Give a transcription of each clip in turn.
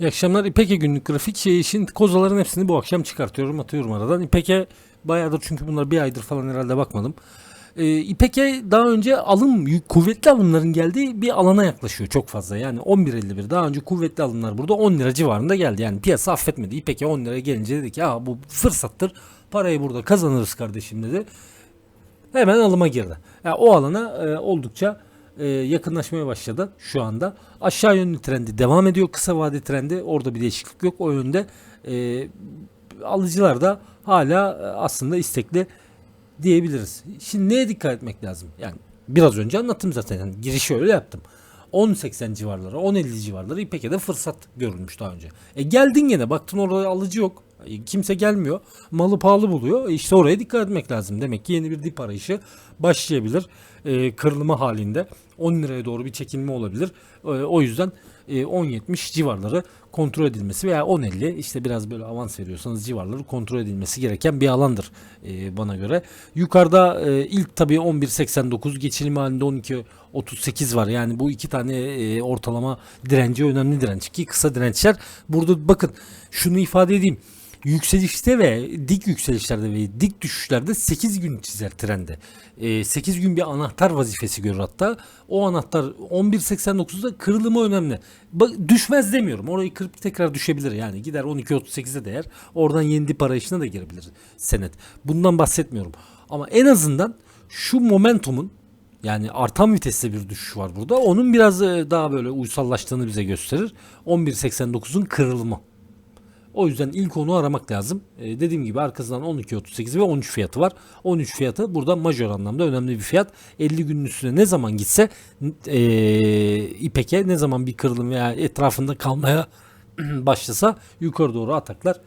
İyi akşamlar. İpek'e günlük grafik şey işin kozaların hepsini bu akşam çıkartıyorum atıyorum aradan. İpek'e bayağıdır çünkü bunlar bir aydır falan herhalde bakmadım. Ee, İpek'e daha önce alım kuvvetli alımların geldiği bir alana yaklaşıyor çok fazla. Yani 11.51 daha önce kuvvetli alımlar burada 10 lira civarında geldi. Yani piyasa affetmedi. İpek'e 10 liraya gelince dedi ki Aa, bu fırsattır parayı burada kazanırız kardeşim dedi. Hemen alıma girdi. Yani o alana e, oldukça e, yakınlaşmaya başladı şu anda. Aşağı yönlü trendi devam ediyor. Kısa vade trendi orada bir değişiklik yok. O yönde e, alıcılar da hala e, aslında istekli diyebiliriz. Şimdi neye dikkat etmek lazım? Yani biraz önce anlattım zaten. Yani girişi öyle yaptım. 10.80 civarları, 10.50 civarları İpek'e fırsat görülmüş daha önce. E geldin gene baktın orada alıcı yok. E, kimse gelmiyor. Malı pahalı buluyor. E işte oraya dikkat etmek lazım. Demek ki yeni bir dip arayışı başlayabilir. E, kırılma halinde 10 liraya doğru bir çekilme olabilir. E, o yüzden e, 10.70 civarları kontrol edilmesi veya 10.50 işte biraz böyle avans veriyorsanız civarları kontrol edilmesi gereken bir alandır e, bana göre. Yukarıda e, ilk tabii 11.89 geçilim halinde 12.38 var. Yani bu iki tane e, ortalama direnci önemli direnç ki kısa dirençler. Burada bakın şunu ifade edeyim. Yükselişte ve dik yükselişlerde ve dik düşüşlerde 8 gün çizer trende. E, 8 gün bir anahtar vazifesi görür hatta. O anahtar 11.89'da kırılımı önemli. Bak, düşmez demiyorum. Orayı kırıp tekrar düşebilir yani. Gider 12.38'e değer. Oradan yeni dip arayışına da girebilir senet. Bundan bahsetmiyorum. Ama en azından şu momentumun yani artan viteste bir düşüş var burada. Onun biraz e, daha böyle uysallaştığını bize gösterir. 11.89'un kırılımı. O yüzden ilk onu aramak lazım. Ee, dediğim gibi arkasından 12.38 ve 13 fiyatı var. 13 fiyatı burada majör anlamda önemli bir fiyat. 50 günün üstüne ne zaman gitse e, İpek'e ne zaman bir kırılım veya etrafında kalmaya başlasa yukarı doğru ataklar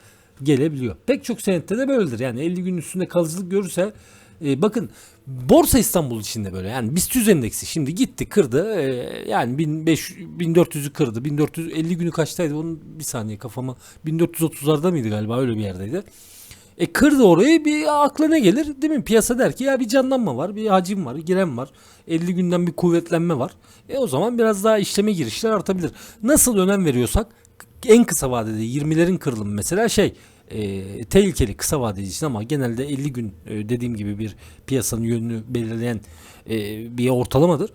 gelebiliyor. Pek çok senette de böyledir. Yani 50 günün üstünde kalıcılık görürse e, bakın Borsa İstanbul içinde böyle yani BIST 100 endeksi şimdi gitti kırdı e, yani 1500 1400'ü kırdı 1450 günü kaçtaydı onun bir saniye kafama 1430'larda mıydı galiba öyle bir yerdeydi. E kırdı orayı bir akla ne gelir değil mi? Piyasa der ki ya bir canlanma var, bir hacim var, giren var. 50 günden bir kuvvetlenme var. E o zaman biraz daha işleme girişler artabilir. Nasıl önem veriyorsak en kısa vadede 20'lerin kırılımı mesela şey e, tehlikeli kısa vadeli için ama genelde 50 gün e, dediğim gibi bir piyasanın yönünü belirleyen e, bir ortalamadır.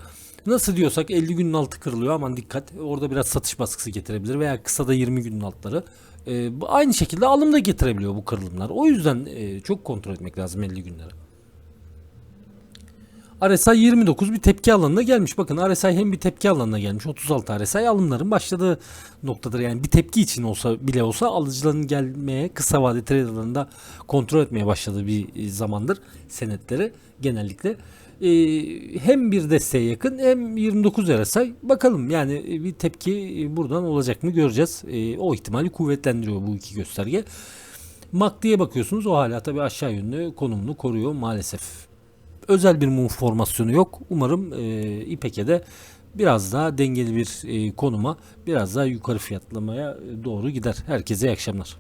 Nasıl diyorsak 50 günün altı kırılıyor aman dikkat orada biraz satış baskısı getirebilir veya kısa da 20 günün altları. E, aynı şekilde alım da getirebiliyor bu kırılımlar. O yüzden e, çok kontrol etmek lazım 50 günleri. RSI 29 bir tepki alanına gelmiş. Bakın RSI hem bir tepki alanına gelmiş. 36 RSI alımların başladığı noktadır. Yani bir tepki için olsa bile olsa alıcıların gelmeye kısa vade traderlarında kontrol etmeye başladığı bir zamandır senetleri genellikle. Ee, hem bir desteğe yakın hem 29 RSI. Bakalım yani bir tepki buradan olacak mı göreceğiz. Ee, o ihtimali kuvvetlendiriyor bu iki gösterge. MACD'ye bakıyorsunuz o hala tabii aşağı yönlü konumunu koruyor maalesef özel bir mum formasyonu yok. Umarım e, İpek'e de biraz daha dengeli bir e, konuma, biraz daha yukarı fiyatlamaya doğru gider. Herkese iyi akşamlar.